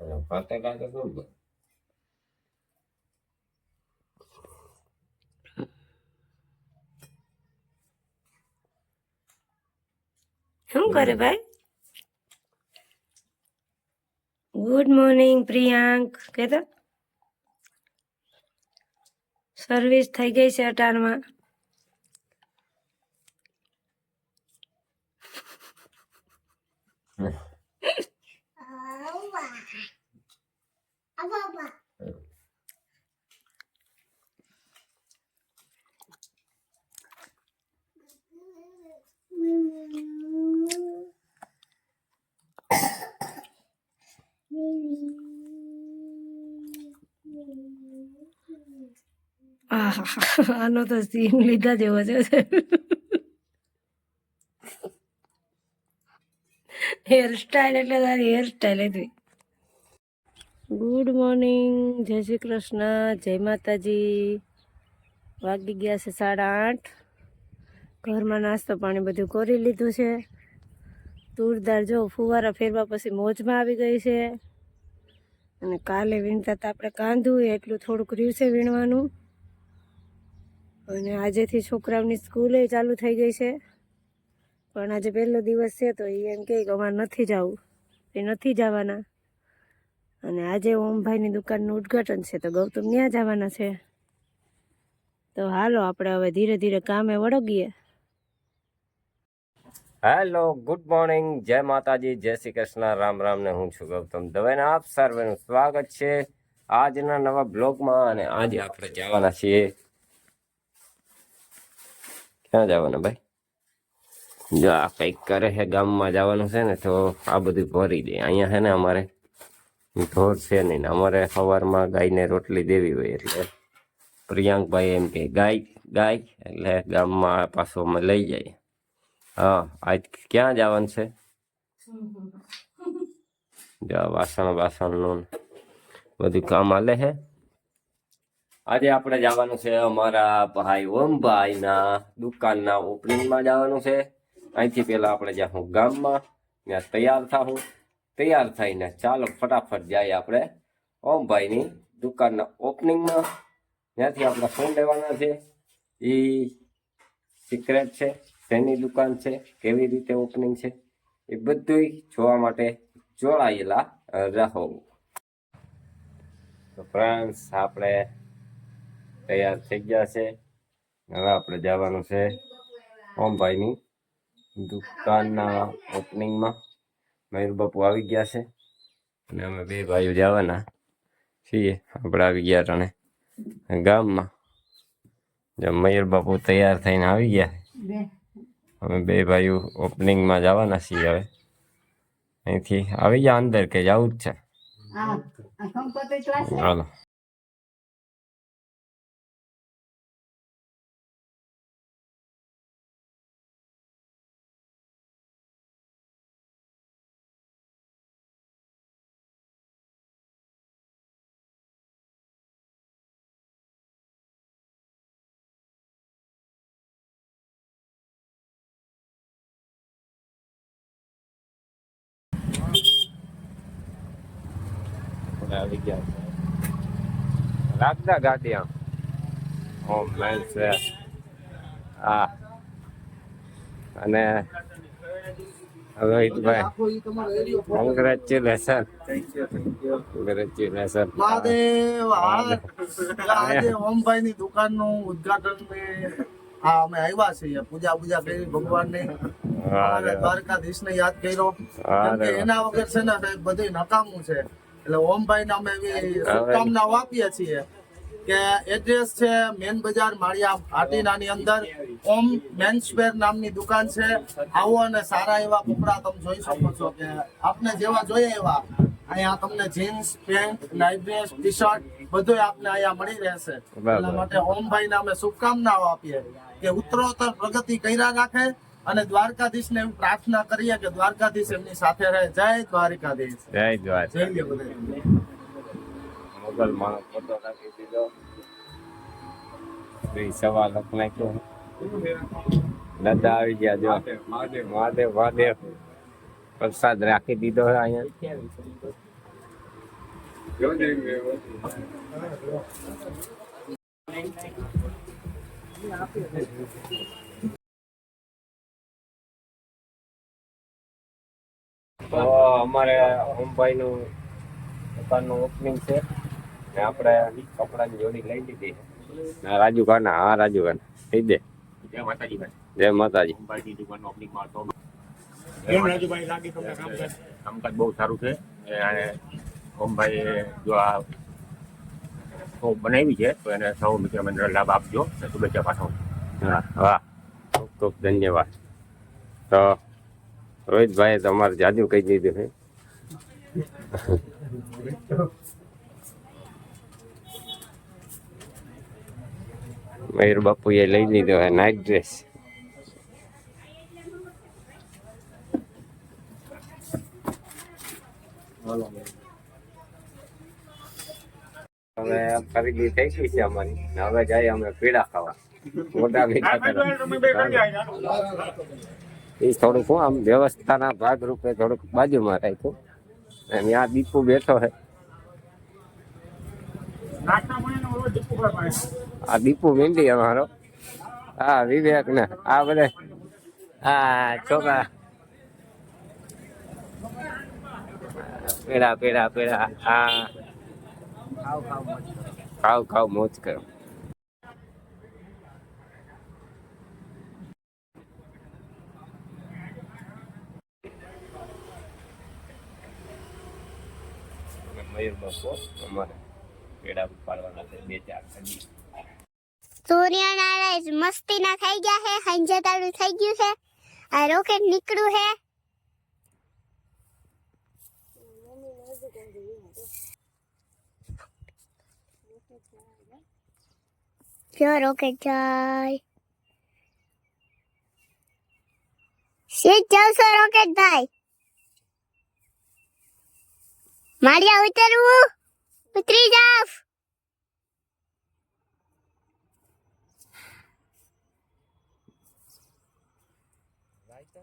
અને ફટાકા તો શું કરે? શું કરે ભાઈ? Good morning Priyank. કેતો? સર્વિસ થઈ ગઈ છે અટાણમાં. આહાહા, આનો તો સીન લીધા જેવો છે હેર સ્ટાઈલ એટલે તારી હેર સ્ટાઈલ હતી ગુડ મોર્નિંગ જય શ્રી કૃષ્ણ. જય માતાજી. વાગી ગયા છે સાડા આઠ. ઘરમાં નાસ્તો પાણી બધું કરી લીધું છે. તુરદાર જો ફુવારા ફેરવા પછી મોજમાં આવી ગઈ છે. અને કાલે વીણતા તો આપણે કાંધું એટલું થોડુંક રહ્યું છે વીણવાનું. અને આજેથી છોકરાઓની સ્કૂલે ચાલુ થઈ ગઈ છે. પણ આજે પહેલો દિવસ છે તો એ એમ કે અમારે નથી જવું. એ નથી જવાના. અને આજે ઓમભાઈની દુકાનનું ઉદ્ઘાટન છે, તો ગૌતમ ત્યાં જવાના છે. તો હાલો, આપણે હવે ધીરે ધીરે કામે વળગીએ. હેલો, ગુડ મોર્નિંગ, જય માતાજી, જય શ્રી કૃષ્ણ, રામ રામ ને હું છું ગૌતમ. દવેને આપ સર્વેનું સ્વાગત છે આજના નવા બ્લોગમાં અને આજે આપણે જવાના છીએ. ક્યાં જવાના ભાઈ? જો આ કંઈક કરે છે, ગામમાં જવાનું છે ને, તો આ બધું ભરી દે. અહીંયા છે ને અમારે ઢોર છે નહીં અમારે સવારમાં ગાયને રોટલી દેવી હોય એટલે પ્રિયાંકભાઈ એમ કે, ગાય ગાય, એટલે ગામમાં પાછો અમે લઈ જઈએ. હા, આજ ક્યાં જવાનું છે? જો વાસણ વાસણનું બધું કામ હાલે છે આજે આપણે જવાનું છે અમારા ભાઈ ઓમભાઈના દુકાનના ઓપનિંગમાં જવાનું છે. અહીંથી પહેલાં આપણે જાઉં ગામમાં, ત્યાં તૈયાર થાવું તૈયાર થઈને ચાલો ફટાફટ જાય આપણે. ઓમભાઈની દુકાનના ઓપનિંગમાં. ત્યાંથી આપણે ફોન લેવાના છે. એ સિક્રેટ છે, શેની દુકાન છે, કેવી રીતે ઓપનિંગ છે, એ બધું જોવા માટે જોડાયેલા રહો. તો ફ્રેન્ડ્સ, આપણે તૈયાર થઈ ગયા છે. હવે આપણે જવાનું છે ઓમભાઈની દુકાનના ઓપનિંગમાં. મયુર બાપુ આવી ગયા છે. અને અમે બે ભાઈઓ જવાના છીએ. આપણે આવી ગયા ત્રણે ગામમાં. જો મયુર બાપુ તૈયાર થઈને આવી ગયા. અમે બે ભાઈઓ ઓપનિંગમાં જવાના છીએ હવે. અહીંથી આવી ગયા અંદર કે જવું જ છે. હાલો. આપણે આવી ગયા છે. રાખતા ગાડી આમ મેન છે. હા. અને રોહિતભાઈ કોંગ્રેચ્યુલેશન કોંગ્રેચ્યુલેશન મહાદેવ આ આજે ઓમભાઈ ની દુકાનનું ઉદઘાટન ને અમે આવ્યા છીએ. પૂજા પૂજા કરી ભગવાનની દ્વારકાધીશ ને યાદ કર્યો. એના વગર છે ને બધું નકામું છે. એટલે ઓમભાઈ ને અમે એવી શુભકામનાઓ આપીએ છીએ કે એડ્રેસ છે મેન બજાર માળિયા હાટીનાની અંદર. ઓમ મેન્સવેર નામની દુકાન છે. આવો અને સારા એવા કપડા તમે જોઈ શકો છો કે આપને જેવા જોઈએ એવા. અહીંયા તમને jeans pant night dress T shirt બધું આપને અહીંયા મળી રહેશે. એટલા માટે ઓમભાઈ ને અમે શુભકામનાઓ આપીએ કે ઉત્તરોત્તર પ્રગતિ કર્યા રાખે. અને દ્વારકાધીશ ને પ્રાર્થના કરીએ કે દ્વારકાધીશ એમની સાથે રહે. જય દ્વારકાધીશ. જય દ્વારકાધીશ. મોગલ માનો ફોટો રાખી દીધો. સવા લખ નાખ્યો. દાદા આવી ગયા જો. મહાદેવ મહાદેવ. પ્રસાદ રાખી દીધો અહીંયા. તો અમારે ઓમભાઈ નું દુકાનનું ઓપનિંગ છે. ને આપણે કપડાની જોડી લઈ લીધી છે. રાજુ ખાના હા રાજુ ખાના. થઈ દે. જય માતાજી જય માતાજી. અંબાજી દુકાન ઓપનિંગમાં તો કેમ રાજુભાઈ લાગી તમને કામકાજ? કામકાજ બહુ સારું છે. એ અને ઓમભાઈ જો આ શોપ બનાવી છે તો એને સૌ મિત્ર મંડળ લાભ આપજો અને શુભેચ્છા પાઠવું હા વાહ ખૂબ ખૂબ ધન્યવાદ. તો રોહિતભાઈએ તમારે જાદુ કહી દીધું છે. મયુર બાપુએ લઈ લીધો હે નાઇટ ડ્રેસ હવે ખરીદી થઈ ગઈ છે અમારી. હવે જાય અમે પીડા ખાવા. મોટા એ થોડુંક હું, આમ વ્યવસ્થાના ભાગરૂપે થોડુંક બાજુમાં રાખ્યું. અને ત્યાં દીપુ બેઠો છે આ દીપુ મીંડી અમારો હા વિવેક ને આ બધે. હા, છોકરા. પેડા પેડા પેડા. હા. ખાવ ખાવ મોજ કરો. મયુર બાપુ અમારે પેડા પાડવાના છે, બે ચાર કદી સૂર્યનારાયણ મસ્તી ના થઈ ગયા હે હંજતાડું થઈ ગયું છે, આ રોકેટ નીકળ્યું હે જો રોકેટ જાય. સીટ જાવશો રોકેટ ભાઈ. માળિયા ઉતરવું. ઉતરી જાવ.